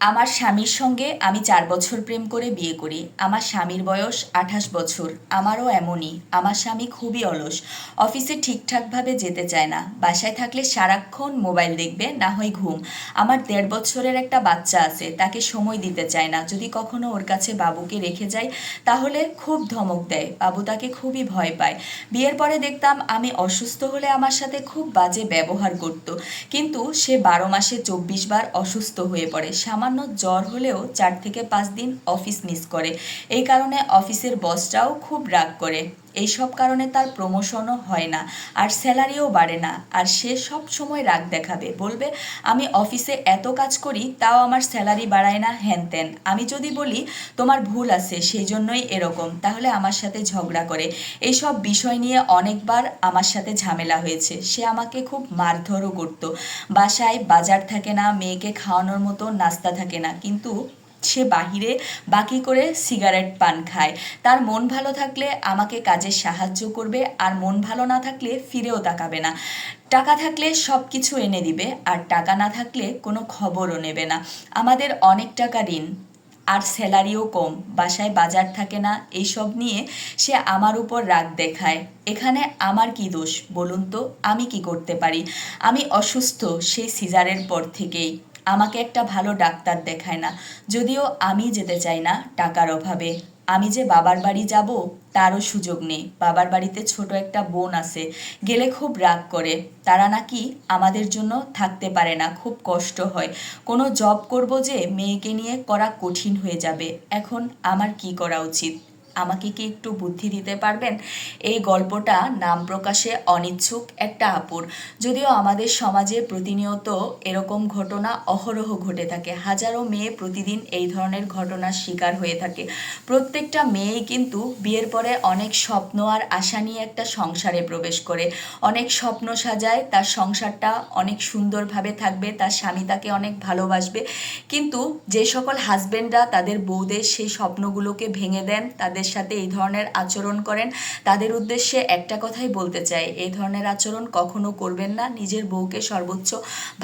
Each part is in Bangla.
আমার স্বামীর সঙ্গে আমি চার বছর প্রেম করে বিয়ে করি। আমার স্বামীর বয়স আঠাশ বছর। আমারও এমনই। আমার স্বামী খুবই অলস। অফিসে ঠিকঠাকভাবে যেতে চায় না। বাসায় থাকলে সারাক্ষণ মোবাইল দেখবে, না হয় ঘুম। আমার দেড় বছরের একটা বাচ্চা আছে। তাকে সময় দিতে চায় না। যদি কখনো ওর কাছে বাবুকে রেখে যায় তাহলে খুব ধমক দেয়। বাবু তাকে খুবই ভয় পায়। বিয়ের পরে দেখতাম আমি অসুস্থ হলে আমার সাথে খুব বাজে ব্যবহার করত। কিন্তু সে বারো মাসে চব্বিশ বার অসুস্থ হয়ে পড়ে। সামান্য জ্বর হলেও চার থেকে পাঁচ দিন অফিস মিস করে। এই কারণে অফিসের বসটাও খুব রাগ করে। এইসব কারণে তার প্রমোশনও হয় না, আর স্যালারিও বাড়ে না, আর সে সব সময় রাগ দেখাবে, বলবে, আমি অফিসে এত কাজ করি, তাও আমার স্যালারি বাড়ায় না হ্যান ত্যান আমি যদি বলি, তোমার ভুল আছে, সেই জন্যই এরকম, তাহলে আমার সাথে ঝগড়া করে। এইসব বিষয় নিয়ে অনেকবার আমার সাথে ঝামেলা হয়েছে। সে আমাকে খুব মারধরও করতো। বাসায় বাজার থাকে না, মেয়েকে খাওয়ানোর মতো নাস্তা থাকে না, কিন্তু সে বাহিরে বাকি করে সিগারেট পান খায়। তার মন ভালো থাকলে আমাকে কাজে সাহায্য করবে, আর মন ভালো না থাকলে ফিরেও তাকাবে না। টাকা থাকলে সব কিছু এনে দিবে, আর টাকা না থাকলে কোনো খবরও নেবে না। আমাদের অনেক টাকা ঋণ, আর স্যালারিও কম, বাসায় বাজার থাকে না, এইসব নিয়ে সে আমার উপর রাগ দেখায়। এখানে আমার কি দোষ বলুন তো? আমি কি করতে পারি? আমি অসুস্থ, সেই সিজারের পর থেকেই। আমাকে একটা ভালো ডাক্তার দেখায় না। যদিও আমি যেতে চাই না টাকার অভাবে। আমি যে বাবার বাড়ি যাব, তারও সুযোগ নেই। বাবার বাড়িতে ছোট একটা বোন আছে, গেলে খুব রাগ করে। তারা নাকি আমাদের জন্য থাকতে পারে না, খুব কষ্ট হয়। কোনো জব করব যে মেয়েকে নিয়ে করা কঠিন হয়ে যাবে। এখন আমার কি করা উচিত? আমাকে কি একটু বুদ্ধি দিতে পারবেন? এই গল্পটা নাম প্রকাশে অনিচ্ছুক একটা আপুর। যদিও আমাদের সমাজে প্রতিনিয়ত এরকম ঘটনা অহরহ ঘটে থাকে। হাজারো মেয়ে প্রতিদিন এই ধরনের ঘটনার শিকার হয়ে থাকে। প্রত্যেকটা মেয়েই কিন্তু বিয়ের পরে অনেক স্বপ্ন আর আশা নিয়ে একটা সংসারে প্রবেশ করে। অনেক স্বপ্ন সাজায়, তার সংসারটা অনেক সুন্দরভাবে থাকবে, তার স্বামী তাকে অনেক ভালোবাসবে। কিন্তু যে সকল হাজবেন্ডরা তাদের বউদের সেই স্বপ্নগুলোকে ভেঙে দেন, তাদের সাথে এই ধরনের আচরণ করেন। তাদের উদ্দেশ্যে একটা কথাই বলতে চাই, এই ধরনের আচরণ কখনো করবেন না। নিজের বউকে সর্বোচ্চ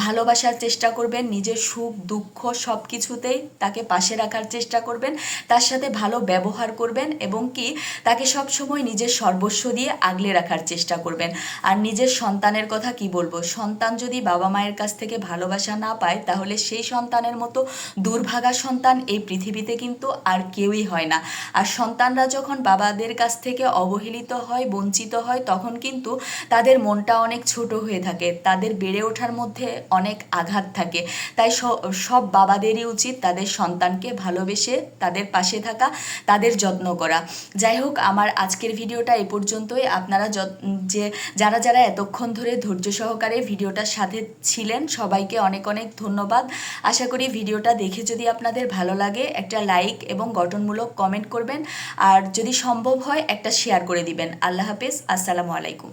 ভালোবাসার চেষ্টা করবেন, নিজের সুখ, দুঃখ সব কিছুতেই তাকে পাশে রাখার চেষ্টা করবেন, তার সাথে ভালো ব্যবহার করবেন এবং কি তাকে সব সময় নিজের সর্বস্ব দিয়ে আগলে রাখার চেষ্টা করবেন। আর নিজের সন্তানের কথা কি বলব? সন্তান যদি বাবা মায়ের কাছ থেকে ভালোবাসা না পায়, তাহলে সেই সন্তানের মতো দুর্ভাগা সন্তান এই পৃথিবীতে কিন্তু আর কেউই হয় না। আর সন্তানরা যখন বাবাদের কাছ থেকে অবহেলিত হয়, বঞ্চিত হয়, তখন কিন্তু তাদের মনটা অনেক ছোট হয়ে থাকে। তাদের বেড়ে ওঠার মধ্যে অনেক আঘাত থাকে। তাই সব বাবাদেরই উচিত তাদের সন্তানকে ভালোবেসে তাদের পাশে থাকা, তাদের যত্ন করা। যাই হোক, আমার আজকের ভিডিওটা এ পর্যন্তই। আপনারা যে, যারা যারা এতক্ষণ ধরে ধৈর্য সহকারে ভিডিওটার সাথে ছিলেন, সবাইকে অনেক অনেক ধন্যবাদ। আশা করি ভিডিওটা দেখে যদি আপনাদের ভালো লাগে, একটা লাইক এবং গঠনমূলক কমেন্ট করবেন। আর যদি সম্ভব হয় একটা শেয়ার করে দিবেন। আল্লাহ হাফেজ আসসালামু আলাইকুম।